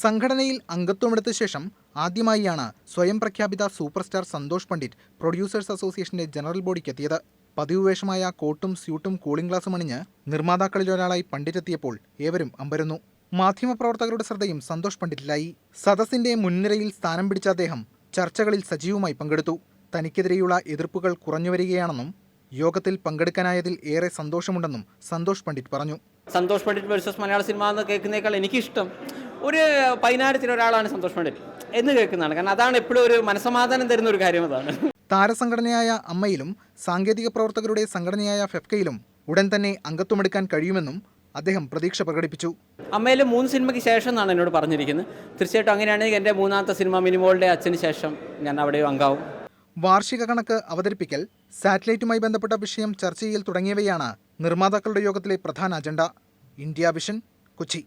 സംഘടനയിൽ അംഗത്വമെടുത്ത ശേഷം ആദ്യമായിയാണ് സ്വയം പ്രഖ്യാപിത super star Santhosh Pandit producers അസോസിയേഷന്റെ ജനറൽ ബോഡിക്ക് എത്തിയത്. പതിവ് വേഷമായ കോട്ടും സ്യൂട്ടും കൂളിംഗ് ഗ്ലാസും അണിഞ്ഞ് നിർമ്മാതാക്കളിൽ ഒരാളായി പണ്ഡിറ്റ് എത്തിയപ്പോൾ ഏവരും അമ്പരന്നു. മാധ്യമപ്രവർത്തകരുടെ ശ്രദ്ധയും സന്തോഷ് പണ്ഡിറ്റിലായി. സദസ്സിന്റെ മുൻനിരയിൽ സ്ഥാനം പിടിച്ച അദ്ദേഹം ചർച്ചകളിൽ സജീവമായി പങ്കെടുത്തു. തനിക്കെതിരെയുള്ള എതിർപ്പുകൾ കുറഞ്ഞുവരികയാണെന്നും യോഗത്തിൽ പങ്കെടുക്കാനായതിൽ ഏറെ സന്തോഷമുണ്ടെന്നും സന്തോഷ് പണ്ഡിറ്റ് പറഞ്ഞു. സന്തോഷ് പണ്ഡിറ്റ് വേഴ്സസ് മലയാള സിനിമ എന്ന് കേൾക്കുന്നേക്കാൾ എനിക്കിഷ്ടം ഒരു പതിനായിരത്തിന് ഒരാളാണ് സന്തോഷ് പണ്ഡിറ്റ് എന്ന് കേൾക്കുന്നതാണ്. കാരണം അതാണ് എപ്പോഴും ഒരു മനസമാധാനം തരുന്ന ഒരു കാര്യം അതാണ്. താരസംഘടനയായ അമ്മയിലും സാങ്കേതിക പ്രവർത്തകരുടെ സംഘടനയായ ഫെഫ്കയിലും ഉടൻ തന്നെ അംഗത്വമെടുക്കാൻ കഴിയുമെന്നും അദ്ദേഹം പ്രതീക്ഷ പ്രകടിപ്പിച്ചു. അമ്മയിൽ മൂന്ന് സിനിമയ്ക്ക് ശേഷം എന്നാണ് എന്നോട് പറഞ്ഞിരിക്കുന്നത്. തീർച്ചയായിട്ടും അങ്ങനെയാണെങ്കിൽ എന്റെ മൂന്നാമത്തെ സിനിമ മിനിമോളുടെ അച്ഛന് ശേഷം ഞാൻ അവിടെ അംഗാവും. വാർഷിക കണക്ക് അവതരിപ്പിക്കൽ സാറ്റലൈറ്റുമായി ബന്ധപ്പെട്ട വിഷയം ചർച്ച ചെയ്യൽ തുടങ്ങിയവയാണ് നിർമ്മാതാക്കളുടെ യോഗത്തിലെ പ്രധാന അജണ്ട. India vision Kochi.